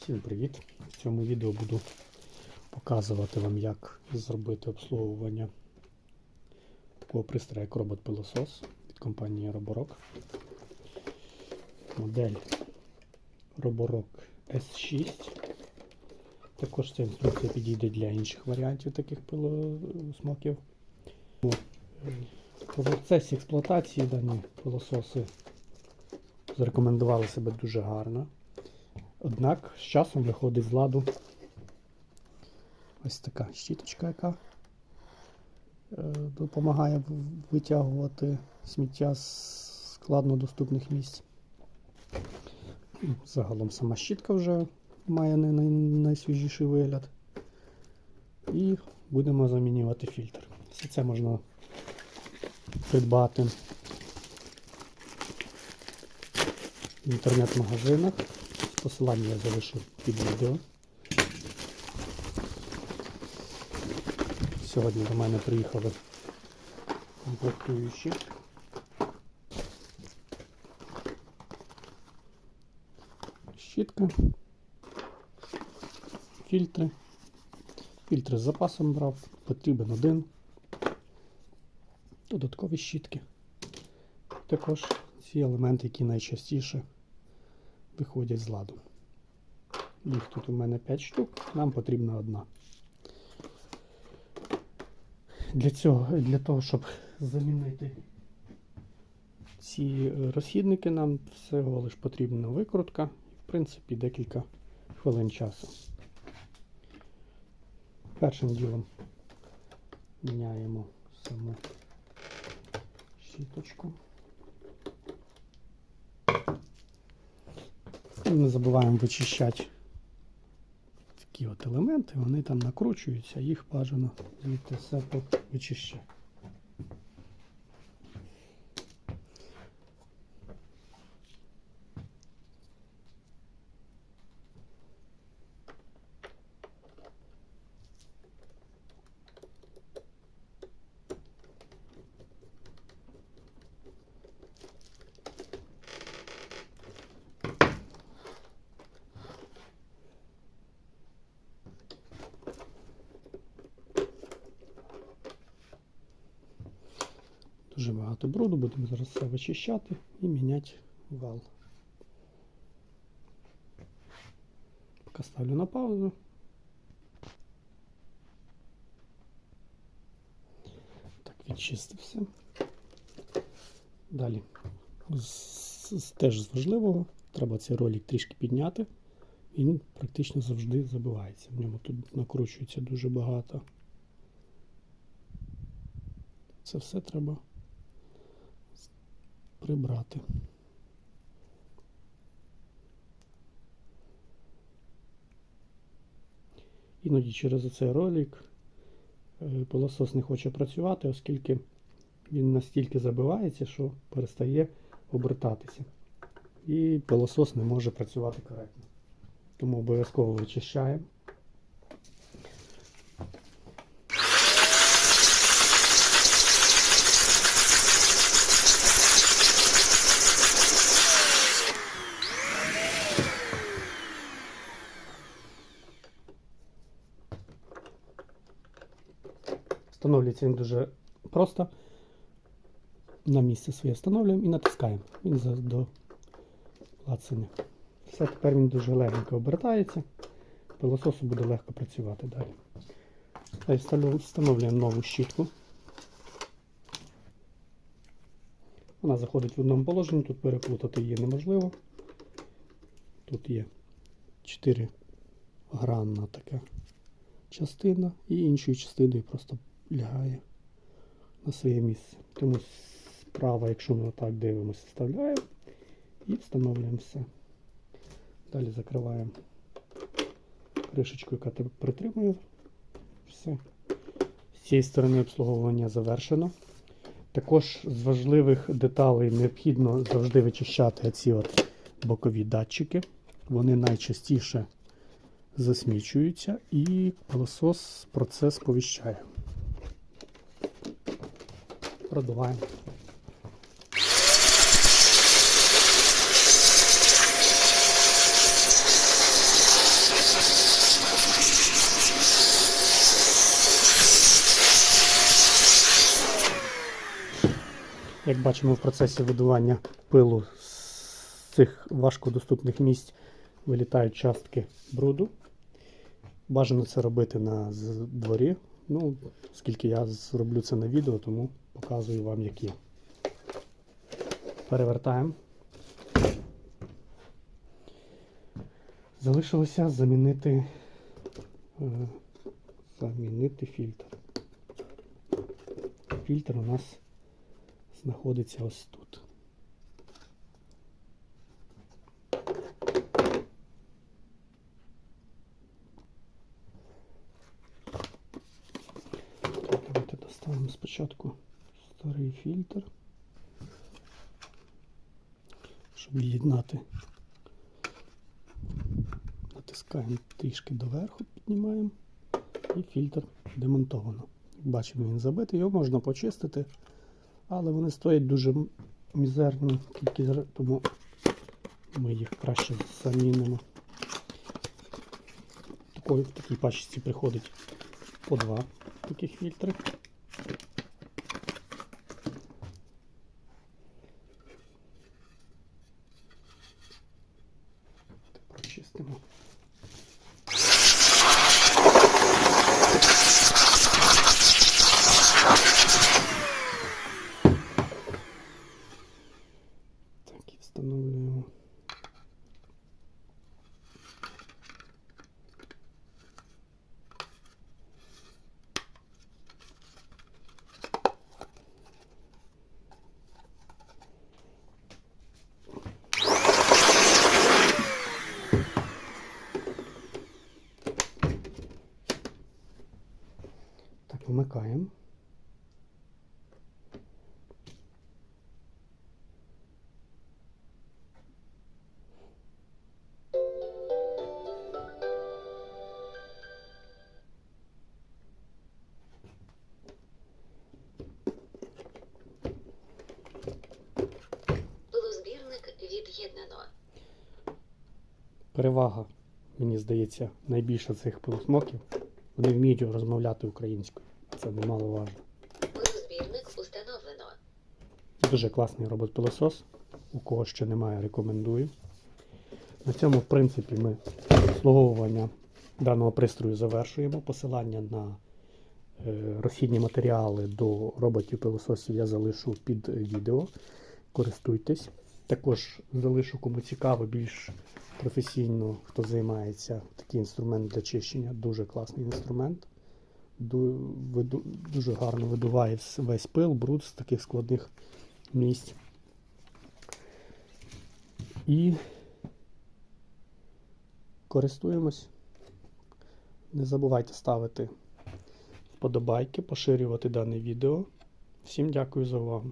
Всім привіт! В цьому відео буду показувати вам, як зробити обслуговування такого пристрою, як робот-пилосос від компанії Roborock. Модель Roborock S6. Також ця інструкція підійде для інших варіантів таких пилосмоків. В процесі експлуатації дані пилососи зарекомендували себе дуже гарно. Однак з часом виходить з ладу ось така щіточка, яка е, допомагає витягувати сміття з складно доступних місць. Загалом сама щітка вже має найсвіжіший вигляд. І будемо замінювати фільтр. Все це можна придбати в інтернет-магазинах. Посилання я залишу під відео. Сьогодні до мене приїхали комплектуючі. Щітка, фільтри. Фільтри з запасом брав, потрібен один. Додаткові щітки. Також ці елементи, які найчастіше виходять з ладу. Їх тут у мене 5 штук, нам потрібна одна. Для цього, для того, щоб замінити ці розхідники, нам всього лиш потрібна викрутка в принципі, декілька хвилин часу. Першим ділом міняємо саму щіточку. Не забуваємо вичищати такі от елементи, вони там накручуються, їх бажано звідти все вичищати. Дуже багато бруду, будемо зараз все вичищати і міняти вал. Поки ставлю на паузу. Так, відчистився. Далі. Теж з важливого, треба цей ролик трішки підняти. Він практично завжди забивається. В ньому тут накручується дуже багато. Це все треба прибрати. Іноді через цей ролик е, пилосос не хоче працювати, оскільки він настільки забивається, що перестає обертатися. І пилосос не може працювати коректно. Тому обов'язково вичищаємо. Встановлюється він дуже просто. На місце своє встановлюємо і натискаємо. Він до клацання. Все, тепер він дуже легенько обертається. Пилососу буде легко працювати далі. Далі встановлюємо нову щітку. Вона заходить в одному положенні, тут переплутати її неможливо. Тут є 4 гранна така частина і іншою частиною просто лягає на своє місце. Тому справа, якщо ми отак дивимося, вставляємо і встановлюємо все. Далі закриваємо кришечку, яка притримує. Все. З цієї сторони обслуговування завершено. Також з важливих деталей необхідно завжди вичищати ці от бокові датчики. Вони найчастіше засмічуються і пилосос про це сповіщає продуваємо. Як бачимо, в процесі видування пилу з цих важкодоступних місць вилітають частки бруду. Бажано це робити на дворі Ну, оскільки я зроблю це на відео, тому показую вам, як є. Перевертаємо. Залишилося замінити, е, замінити фільтр. Фільтр у нас знаходиться ось тут. Так, Доставимо спочатку старий фільтр, щоб від'єднати. Натискаємо трішки доверху, піднімаємо і фільтр демонтовано. Бачимо, він забитий, його можна почистити, але вони стоять дуже м- мізерну кількість, гра- тому ми їх краще замінимо. В такій пачці приходить по два таких фільтри. Прочистимо. Так, і встановлюємо. Так, вмикаємо. Перевага, мені здається, найбільша цих пилосмоків. Вони вміють розмовляти українською. Це. Пилозбірник установлено. Дуже класний робот-пилосос. У кого ще немає, рекомендую. На цьому, в принципі, ми обслуговування даного пристрою завершуємо. Посилання на е, розхідні матеріали до роботів-пилососів я залишу під відео. Користуйтесь. Також залишу, кому цікаво, більш професійно, хто займається такий інструмент для чищення. Дуже класний інструмент. Дуже гарно видуває весь пил, бруд з таких складних місць. І користуємось. Не забувайте ставити вподобайки, поширювати дане відео. Всім дякую за увагу.